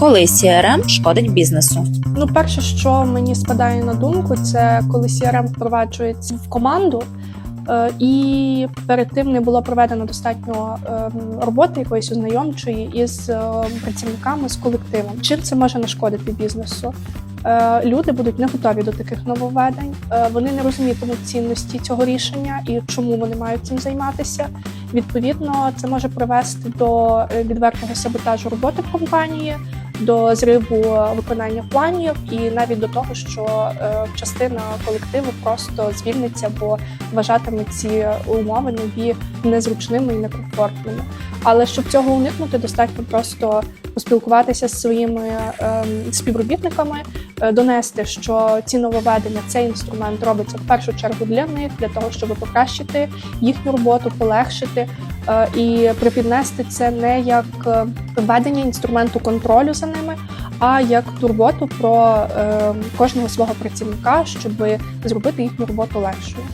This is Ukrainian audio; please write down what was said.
Коли CRM шкодить бізнесу? Ну, перше, що мені спадає на думку, це коли CRM впроваджується в команду. е, І перед тим не було проведено достатньо е, роботи якоїсь ознайомчої із е, працівниками з колективом. Чим це може нашкодити бізнесу? Люди будуть не готові до таких нововведень. Вони не розумітимуть цінності цього рішення і чому вони мають цим займатися. Відповідно, це може привести до відвертого саботажу роботи в компанії, до зриву виконання планів і навіть до того, що е, частина колективу просто звільниться, бо вважатиме ці умови нові незручними і некомфортними. Але щоб цього уникнути, достатньо просто поспілкуватися з своїми ем, співробітниками, е, донести, що ці нововведення, цей інструмент робиться в першу чергу для них, для того, щоб покращити їхню роботу, полегшити і припіднести це не як е, введення інструменту контролю за ними, а як турботу про е, кожного свого працівника, щоб зробити їхню роботу легшою.